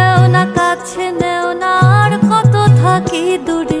নেও না কাছে নেও না আর কত থাকি দূরে?